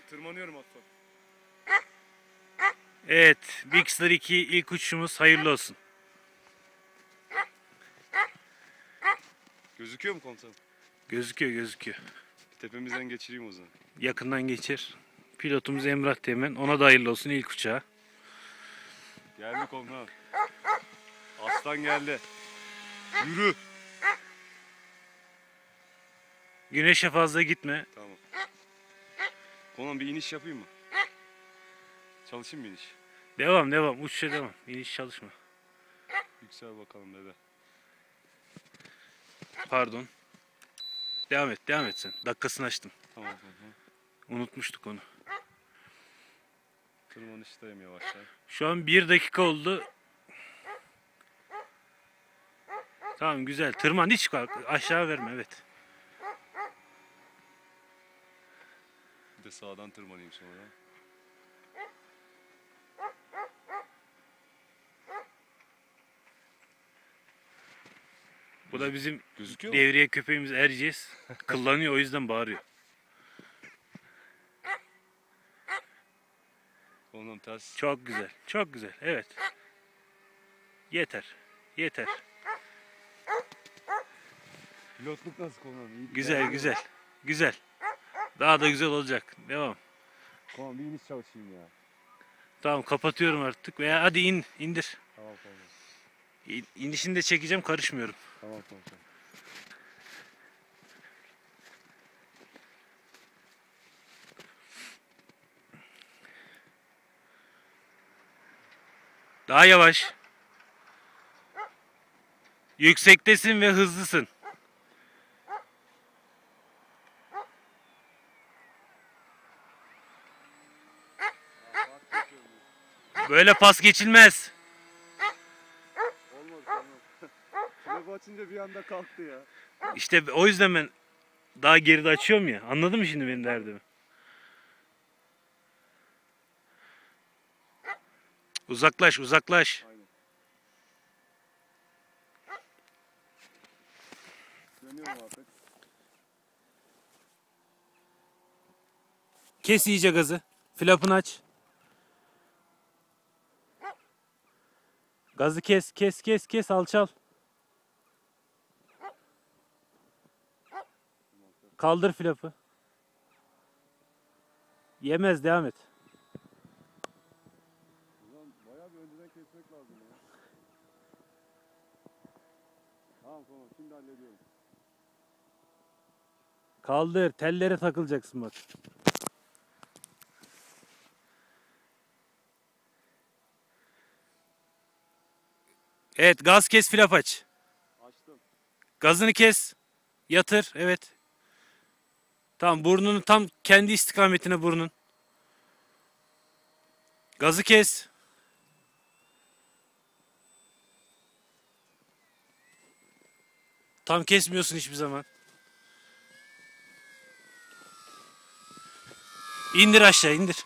tırmanıyorum hatta. Evet, Star 2 ilk uçuşumuz hayırlı olsun. Gözüküyor mu komutanım? Gözüküyor, gözüküyor. Tepemizden geçireyim o zaman. Yakından geçir. Pilotumuz Emrah Teğmen. Ona da hayırlı olsun ilk uçağı. Geldi komutanım. Aslan geldi. Yürü. Güneşe fazla gitme. Tamam. Komutanım bir iniş yapayım mı? Çalışayım mı iniş? Devam, devam. Uçuşa devam. İniş çalışma. Yüksel bakalım dede. Pardon. Devam et, devam et sen. Dakikasını açtım. Tamam komutanım. Unutmuştuk onu. Tırmanıştayım yavaşça. Şu an bir dakika oldu. Tamam güzel. Tırman hiç. Aşağı verme evet. Bir de sağdan tırmanayım sonra. Bu da bizim Gözüküyor mu? devriye köpeğimiz Erciyes. Kıllanıyor o yüzden bağırıyor. Komutanım ters. Çok güzel. Çok güzel. Evet. Yeter. Yeter. Pilotluk nasıl? İyi. Güzel güzel. Güzel. Daha da güzel olacak. Devam. Komutanım bir iniş çalışayım ya. Tamam kapatıyorum artık. Veya hadi in. indir. Tamam komutanım. İn- İnişini de çekeceğim karışmıyorum. Tamam komutanım. Daha yavaş. Yüksektesin ve hızlısın. Böyle pas geçilmez. Olmadı tamam. Şuraya açınca bir anda kalktı ya. İşte o yüzden ben daha geride açıyorum ya. Anladın mı şimdi benim derdimi? Uzaklaş, uzaklaş. Aynen. Dönüyorum artık. Kes iyice gazı. Flapını aç. Gazı kes, kes, kes, kes, alçal. Kaldır flapı. Yemez, devam et. Ulan bayağı bir önceden kesmek lazım ya. Tamam tamam şimdi hallediyorum. Kaldır, tellere takılacaksın bak. Evet, gaz kes, flap aç. Açtım. Gazını kes. Yatır. Evet. Tamam burnunu tam kendi istikametine burnun. Gazı kes. Tam kesmiyorsun hiçbir zaman. İndir aşağı indir.